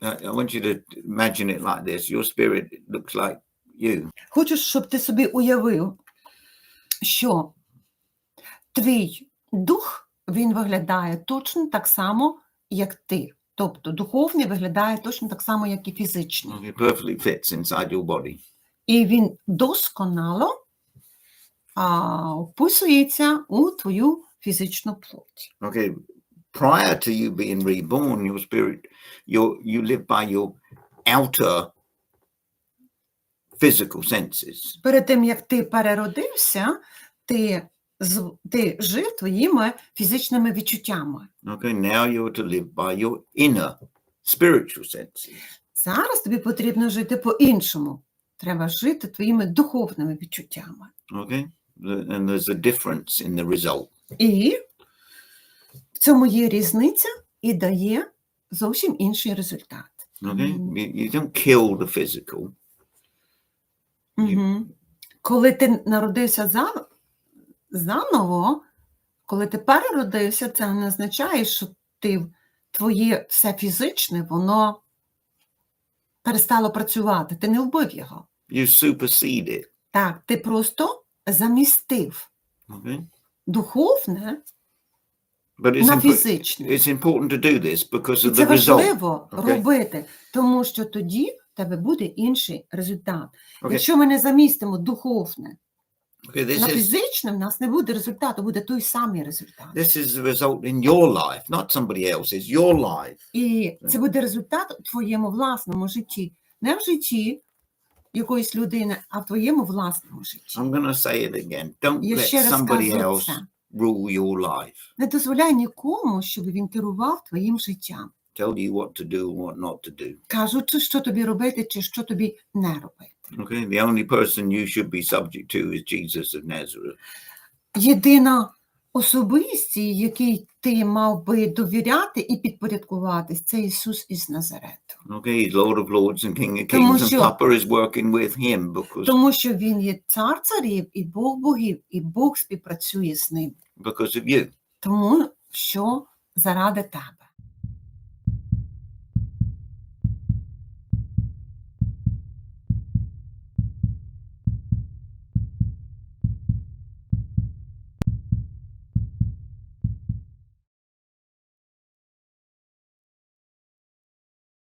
I want you to imagine it like this. Your spirit looks like you. Хочу, щоб ти собі уявив, що твій дух він виглядає точно так само, як ти. Тобто духовний виглядає точно так само, як і фізичний. Okay, perfectly fits inside your body. І він досконало а, вписується у твою фізичну плоть. Okay, prior to you being reborn, your spirit, your you live by your outer physical senses. Перед тим, як ти переродився, ти, з- ти жив твоїми фізичними відчуттями. Okay, now you're to live by your inner spiritual senses. Зараз тобі потрібно жити по-іншому. Треба жити твоїми духовними відчуттями. Okay, The- and there's a difference in the result. І в цьому є різниця і дає зовсім інший результат. Okay, you, you don't kill the physical. Угу. Коли ти народився за, заново, коли ти переродився, це не означає, що ти твоє все фізичне, воно перестало працювати. Ти не вбив його. You supersede it. Так, ти просто замістив Okay, духовне but it's на фізичне. it's important to do this because І of це the result. важливо Окей. робити, тому що тоді в тебе буде інший результат. Okay, Якщо ми не замістимо духовне okay, this на фізичне, в нас не буде результату, буде той самий результат. this is the result in your life, not somebody else's. Your life. І це буде результат у твоєму власному житті, не в житті якоїсь людини, а в твоєму власному житті. I'm to say it again. Don't Я let somebody else це. Rule your life. Не дозволяй нікому, щоб він керував твоїм життям, Tell you what to do and what not to do. кажучи, що тобі робити чи що тобі не робити. Okay, the only person you should be subject to is Jesus of Nazareth. Єдина особистість, якій ти мав би довіряти і підпорядкуватись, це Ісус із Назарету. Okay, Lord of Lords and King of Тому Kings, and Papa is working with him because Тому що Він є цар царів і Бог богів, і Бог співпрацює з ним. because of you. Тому що заради тебе.